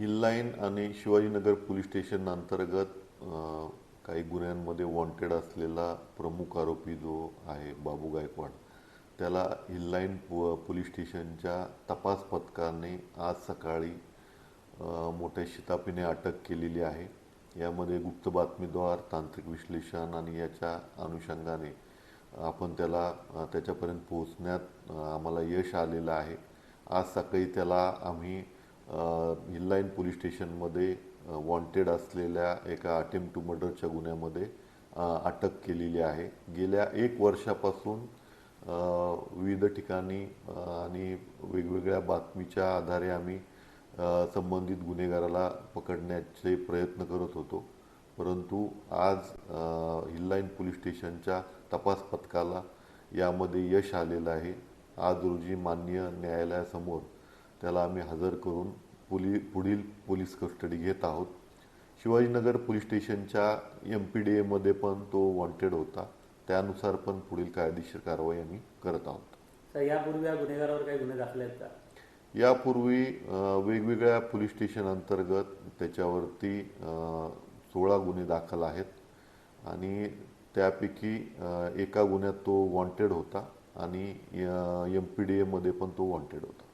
Hill line आणि Shivajinagar police station अंतर्गत काही गुन्ह्यांमध्ये वॉन्टेड असलेला प्रमुख आरोपी जो आहे बाबू गायकवाड त्याला हिल लाईन पो पोलीस स्टेशनच्या तपास पथकाने आज सकाळी मोठ्या शितापीने अटक केलेली आहे. यामध्ये गुप्त बातमीद्वार तांत्रिक विश्लेषण आणि याच्या अनुषंगाने आपण त्याला त्याच्यापर्यंत पोहोचण्यात आम्हाला यश आलेलं आहे. आज सकाळी त्याला आम्ही लाईन पोलीस स्टेशनमध्ये वॉन्टेड असलेल्या एका अटेम्प्ट टू मर्डरच्या गुन्ह्यामध्ये अटक केलेली आहे. गेल्या एक वर्षापासून विविध ठिकाणी आणि वेगवेगळ्या बातमीच्या आधारे आम्ही संबंधित गुन्हेगाराला पकडण्याचे प्रयत्न करत होतो. परंतु आज अ, हिल लाईन पोलीस स्टेशनच्या तपास पथकाला यामध्ये यश आलेलं आहे. आज रोजी मान्य न्यायालयासमोर त्याला आम्ही हजर करून पोली पुढील पोलीस कस्टडी घेत आहोत. शिवाजीनगर पोलीस स्टेशनच्या एम पी डी एमध्ये पण तो वॉन्टेड होता. त्यानुसार पण पुढील कायदेशीर कारवाई आम्ही करत आहोत. यापूर्वी या गुन्हेगारावर काही गुन्हे दाखल आहेत का? यापूर्वी वेगवेगळ्या पोलीस स्टेशन अंतर्गत त्याच्यावरती सोळा गुन्हे दाखल आहेत. आणि त्यापैकी एका गुन्ह्यात तो वॉन्टेड होता आणि एम पी डी एमध्ये पण तो वॉन्टेड होता.